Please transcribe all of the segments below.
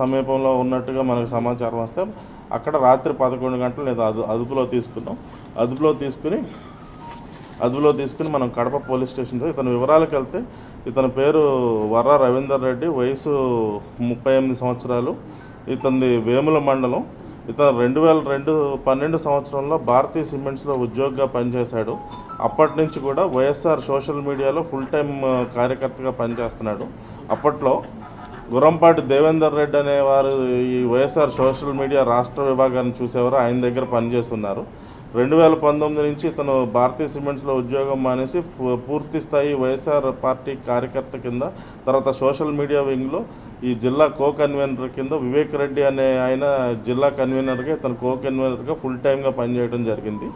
సమీపంలో ఉన్నట్టుగా మనకు సమాచారం వస్తే అక్కడ రాత్రి పదకొండు గంటలు లేదా అదు అదుపులో తీసుకున్నాం. అదుపులో తీసుకుని అదుపులో తీసుకుని మనం కడప పోలీస్ స్టేషన్లో ఇతని వివరాలకు వెళ్తే ఇతని పేరు వర్ర రవీందర్ రెడ్డి వయసు ముప్పై ఎనిమిది సంవత్సరాలు ఇతనిది వేముల మండలం. ఇతను రెండు వేల రెండు పన్నెండు సంవత్సరంలో భారతీయ సిమెంట్స్లో ఉద్యోగిగా పనిచేశాడు. అప్పటి నుంచి కూడా YSR social media full time కార్యకర్తగా పనిచేస్తున్నాడు. అప్పట్లో గురంపాటి దేవేందర్ రెడ్డి అనేవారు ఈ వైఎస్ఆర్ సోషల్ మీడియా రాష్ట్ర విభాగాన్ని చూసేవారు. ఆయన దగ్గర పనిచేస్తున్నారు. రెండు వేల పంతొమ్మిది నుంచి ఇతను భారతీయ సిమెంట్స్లో ఉద్యోగం మానేసి పూ- పూర్తి స్థాయి వైఎస్ఆర్ పార్టీ కార్యకర్త కింద తర్వాత సోషల్ మీడియా వింగ్లో ఈ జిల్లా కో కన్వీనర్ కింద వివేక్ రెడ్డి అనే ఆయన జిల్లా కన్వీనర్గా ఇతను కో కన్వీనర్గా ఫుల్ టైమ్గా పనిచేయడం జరిగింది.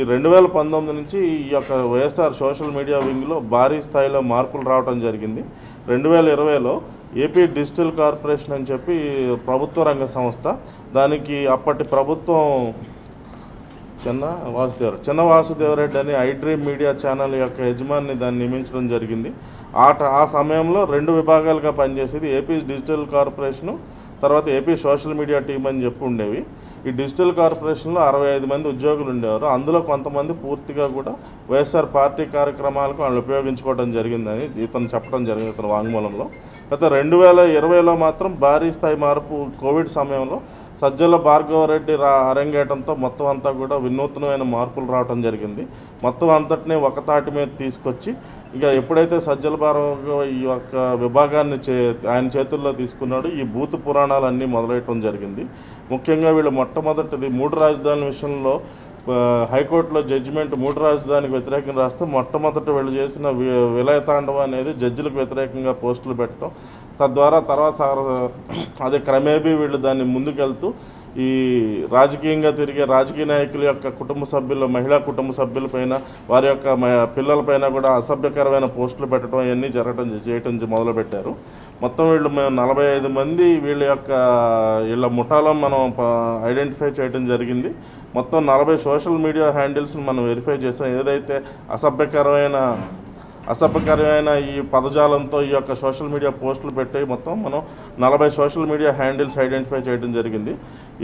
ఈ రెండు వేల పంతొమ్మిది నుంచి ఈ యొక్క వైఎస్ఆర్ సోషల్ మీడియా వింగ్లో భారీ స్థాయిలో మార్పులు రావడం జరిగింది. రెండు వేల ఇరవైలో ఏపీ డిజిటల్ కార్పొరేషన్ అని చెప్పి ప్రభుత్వ రంగ సంస్థ. దానికి అప్పటి ప్రభుత్వం చిన్న వాసుదేవ చిన్న వాసుదేవరెడ్డి అని ఐ డ్రీమ్ మీడియా ఛానల్ యొక్క యజమాని దాన్ని నియమించడం జరిగింది. ఆ ట- ఆ సమయంలో రెండు విభాగాలుగా పనిచేసేది ఏపీ డిజిటల్ కార్పొరేషను తర్వాత ఏపీ సోషల్ మీడియా టీం అని చెప్పి ఉండేవి. ఈ డిజిటల్ కార్పొరేషన్లో అరవై ఐదు మంది ఉద్యోగులు ఉండేవారు. అందులో కొంతమంది పూర్తిగా కూడా వైఎస్ఆర్ పార్టీ కార్యక్రమాలకు వాళ్ళు ఉపయోగించుకోవడం జరిగిందని ఇతను చెప్పడం జరిగింది ఇతను వాంగ్మూలంలో. గత రెండు వేల ఇరవైలో మాత్రం భారీ స్థాయి మార్పు కోవిడ్ సమయంలో సజ్జల భార్గవరెడ్డి రా అరంగేయడంతో మొత్తం అంతా కూడా వినూత్నమైన మార్పులు రావడం జరిగింది. మొత్తం అంతటినీ ఒక తాటి మీద తీసుకొచ్చి ఇక ఎప్పుడైతే సజ్జల భార్గవ ఈ యొక్క విభాగాన్ని చే ఆయన చేతుల్లో తీసుకున్నాడు ఈ భూత పురాణాలన్నీ మొదలయటం జరిగింది. ముఖ్యంగా వీళ్ళు మొట్టమొదటిది మూడు రాజధానుల విషయంలో హైకోర్టులో జడ్జిమెంట్ మూడు రాజధానికి వ్యతిరేకంగా రాస్తే మొట్టమొదట వీళ్ళు చేసిన వి- విలయతాండవం అనేది జడ్జిలకు వ్యతిరేకంగా పోస్టులు పెట్టడం తద్వారా తర్వాత అదే క్రమేపీ వీళ్ళు దాన్ని ముందుకెళ్తూ ఈ రాజకీయంగా తిరిగే రాజకీయ నాయకుల యొక్క కుటుంబ సభ్యులు మహిళా కుటుంబ సభ్యులపైన వారి యొక్క పిల్లలపైన కూడా అసభ్యకరమైన పోస్టులు పెట్టడం అవన్నీ జరగడం చేయటం మొదలుపెట్టారు. మొత్తం వీళ్ళు మేము నలభై ఐదు మంది వీళ్ళ యొక్క వీళ్ళ ముఠాలో మనం ఐడెంటిఫై చేయడం జరిగింది. మొత్తం నలభై సోషల్ మీడియా హ్యాండిల్స్ని మనం వెరిఫై చేసాం. ఏదైతే అసభ్యకరమైన అసభ్యకరమైన ఈ పదజాలంతో ఈ యొక్క సోషల్ మీడియా పోస్టులు పెట్టి మొత్తం మనం నలభై సోషల్ మీడియా హ్యాండిల్స్ ఐడెంటిఫై చేయడం జరిగింది.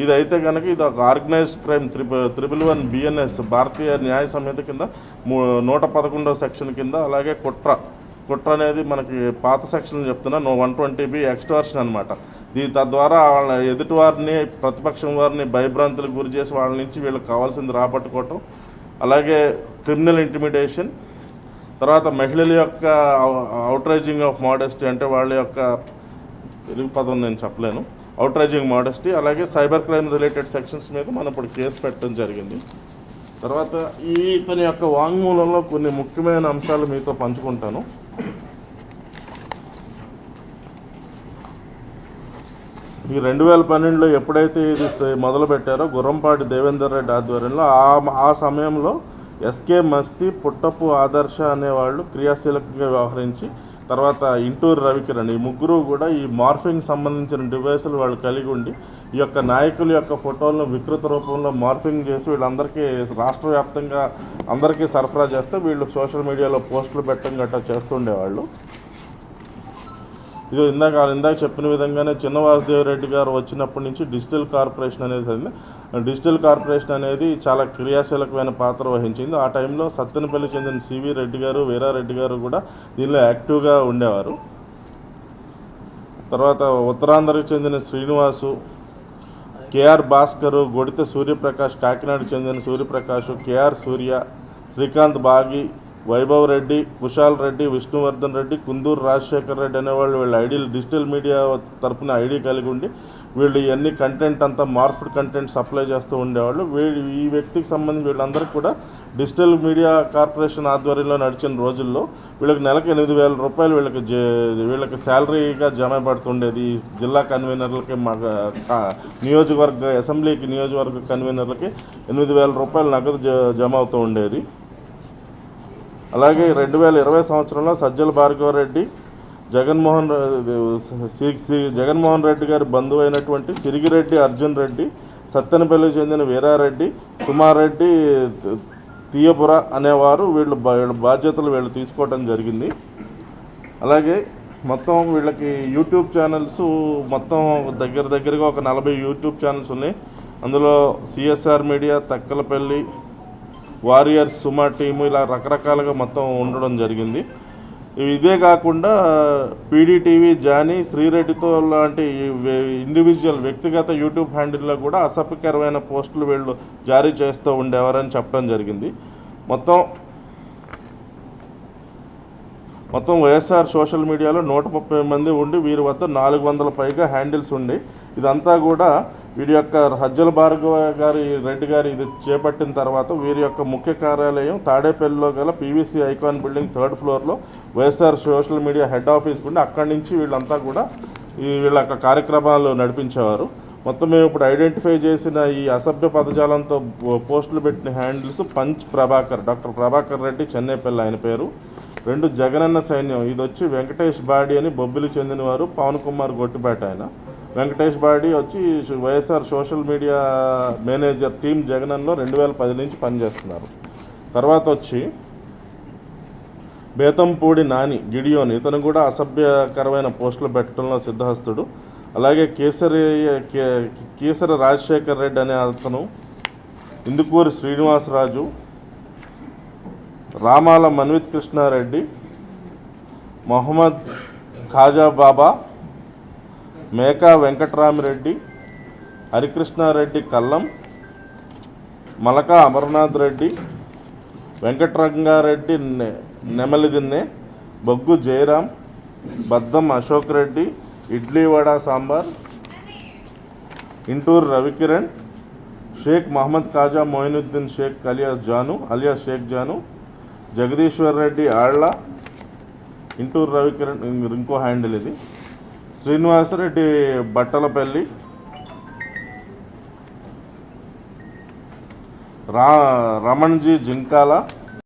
ఇది అయితే కనుక ఇది ఒక organized crime triple one BNS Bharatiya Nyaya Sanhita కింద నూట పదకొండవ సెక్షన్ కింద అలాగే కుట్ర. కుట్ర అనేది మనకి పాత సెక్షన్ చెప్తున్నా no one twenty B extortion అనమాట దీ తద్వారా వాళ్ళ ఎదుటి వారిని ప్రతిపక్షం వారిని భయభ్రాంతులకు గురి చేసి వాళ్ళ నుంచి వీళ్ళకి కావాల్సింది రాబట్టుకోవటం అలాగే క్రిమినల్ ఇంటిమిడేషన్ తర్వాత మహిళల యొక్క అవుట్రైజింగ్ ఆఫ్ మోడెస్టీ అంటే వాళ్ళ యొక్క తెలుగు పదం నేను చెప్పలేను. అవుట్రైజింగ్ మోడెస్టీ అలాగే సైబర్ క్రైమ్ రిలేటెడ్ సెక్షన్స్ మీద మనం ఇప్పుడు కేసు పెట్టడం జరిగింది. తర్వాత ఈ ఇతని యొక్క వాంగ్మూలంలో కొన్ని ముఖ్యమైన అంశాలు మీతో పంచుకుంటాను. ఈ రెండు వేల పన్నెండులో ఎప్పుడైతే ఇది మొదలుపెట్టారో మొదలు పెట్టారో గుర్రంపాటి దేవేందర్ రెడ్డి ఆధ్వర్యంలో ఆ ఆ సమయంలో ఎస్కే మస్తి పుట్టపు ఆదర్శ అనేవాళ్ళు క్రియాశీలకంగా వ్యవహరించి తర్వాత ఇంటూరు రవికిరణ్ ఈ ముగ్గురు కూడా ఈ మార్ఫింగ్ సంబంధించిన డివైసులు వాళ్ళు కలిగి ఉండి ఈ యొక్క నాయకుల యొక్క ఫోటోలను వికృత రూపంలో మార్ఫింగ్ చేసి వీళ్ళందరికీ రాష్ట్ర వ్యాప్తంగా అందరికీ సరఫరా చేస్తే వీళ్ళు సోషల్ మీడియాలో పోస్టులు పెట్టడం గట్రా చేస్తుండేవాళ్ళు. ఇది ఇందాక ఇందాక చెప్పిన విధంగానే చిన్న వాసుదేవరెడ్డి గారు వచ్చినప్పటి నుంచి డిజిటల్ కార్పొరేషన్ అనేది డిజిటల్ కార్పొరేషన్ అనేది చాలా క్రియాశీలకమైన పాత్ర వహించింది. ఆ టైంలో సత్తెనపల్లి చెందిన సివి రెడ్డి గారు వీరారెడ్డి గారు కూడా దీనిలో యాక్టివ్గా ఉండేవారు. తర్వాత ఉత్తరాంధ్రకు చెందిన శ్రీనివాసు కేఆర్ భాస్కరు గొడిత సూర్యప్రకాష్ కాకినాడకు చెందిన సూర్యప్రకాష్ కేఆర్ సూర్య శ్రీకాంత్ బాగి వైభవ్ రెడ్డి కుశాల్ రెడ్డి విష్ణువర్ధన్ రెడ్డి కుందూరు రాజశేఖర్ రెడ్డి అనేవాళ్ళు వీళ్ళ ఐడీలు డిజిటల్ మీడియా తరపున ఐడి కలిగి ఉండి వీళ్ళు ఇవన్నీ కంటెంట్ అంతా మార్ఫ్డ్ కంటెంట్ సప్లై చేస్తూ ఉండేవాళ్ళు. వీళ్ళు ఈ వ్యక్తికి సంబంధించి వీళ్ళందరికీ కూడా డిజిటల్ మీడియా కార్పొరేషన్ ఆధ్వర్యంలో నడిచిన రోజుల్లో వీళ్ళకి నెలకు ఎనిమిది వేల రూపాయలు వీళ్ళకి వీళ్ళకి శాలరీగా జమ పడుతుండేది. జిల్లా కన్వీనర్లకి మా నియోజకవర్గ అసెంబ్లీకి నియోజకవర్గ కన్వీనర్లకి ఎనిమిది వేల రూపాయలు నగదు జ- జమ అవుతూ ఉండేది. అలాగే రెండు వేల ఇరవై సంవత్సరంలో సజ్జల భార్గవరెడ్డి జగన్మోహన్ శ్రీ శ్రీ జగన్మోహన్ రెడ్డి గారి బంధువు అయినటువంటి సిరిగిరెడ్డి అర్జున్ రెడ్డి సత్తెనపల్లికి చెందిన వీరారెడ్డి కుమారెడ్డి త- తీయపుర అనేవారు వీళ్ళు వీళ్ళ బాధ్యతలు వీళ్ళు తీసుకోవడం జరిగింది. అలాగే మొత్తం వీళ్ళకి యూట్యూబ్ ఛానల్స్ మొత్తం దగ్గర దగ్గరగా ఒక నలభై యూట్యూబ్ ఛానల్స్ ఉన్నాయి. అందులో CSR media Takkalapalli warriors Suma team ఇలా రకరకాలుగా మొత్తం ఉండడం జరిగింది. ఇదే కాకుండా పీడీటీవీ జానీ శ్రీరెడ్డితో లాంటి ఇండివిజువల్ వ్యక్తిగత యూట్యూబ్ హ్యాండిల్లో కూడా అసభ్యకరమైన పోస్టులు వీళ్ళు జారీ చేస్తూ ఉండేవారని చెప్పడం జరిగింది. మొత్తం మొత్తం వైఎస్ఆర్ సోషల్ మీడియాలో నూట ముప్పై మంది ఉండి వీరి వద్ద నాలుగు వందల పైగా హ్యాండిల్స్ ఉండి ఇదంతా కూడా వీరి యొక్క హజ్జల భార్గవ గారి రెడ్డి గారి ఇది చేపట్టిన తర్వాత వీరి యొక్క ముఖ్య కార్యాలయం తాడేపల్లిలో గల పీవీసీ ఐకాన్ బిల్డింగ్ థర్డ్ ఫ్లోర్లో YSR social media head office ఉండి అక్కడి నుంచి వీళ్ళంతా కూడా ఈ వీళ్ళ యొక్క కార్యక్రమాలు నడిపించేవారు. మొత్తం మేము ఇప్పుడు ఐడెంటిఫై చేసిన ఈ అసభ్య పదజాలంతో పోస్టులు పెట్టిన handles Punch Prabhakar doctor Prabhakar Reddy Chennaipalli ఆయన పేరు. రెండు జగనన్న సైన్యం ఇది వచ్చి వెంకటేష్ బాడీ అని బొబ్బిలి చెందినవారు పవన్ కుమార్ గొట్టిపేట ఆయన. వెంకటేష్ బాడీ వచ్చి YSR social media manager team జగనన్లో రెండు వేల పది నుంచి పనిచేస్తున్నారు. తర్వాత వచ్చి బేతంపూడి నాని గిడియోని ఇతను కూడా అసభ్యకరమైన పోస్టులు పెట్టడంలో సిద్ధహస్తుడు. అలాగే కేసరి కే- కేసరి రాజశేఖర్ రెడ్డి అనే అతను ఇందుకూరి శ్రీనివాసరాజు రామాల మన్విత్ కృష్ణారెడ్డి మొహమ్మద్ ఖాజా బాబా మేకా వెంకట్రామిరెడ్డి హరికృష్ణారెడ్డి కల్లం మలక అమర్నాథ్ రెడ్డి వెంకటరంగారెడ్డి నె- నెమలిదిన్నె బొగ్గు జయరాం బద్దం అశోక్ రెడ్డి ఇడ్లీ వడ సాంబార్ ఇంటూరు రవికిరణ్ షేక్ మహమ్మద్ ఖాజా మొయినుద్దీన్ షేక్ అలియాస్ జాను అలియా షేక్ జాను జగదీశ్వర్ రెడ్డి ఆళ్ళ ఇంటూరు రవికిరణ్ ఇంకో హ్యాండిల్ ఇది. శ్రీనివాసరెడ్డి బట్టలపల్లి. రా రమణ్జీ జింకాల.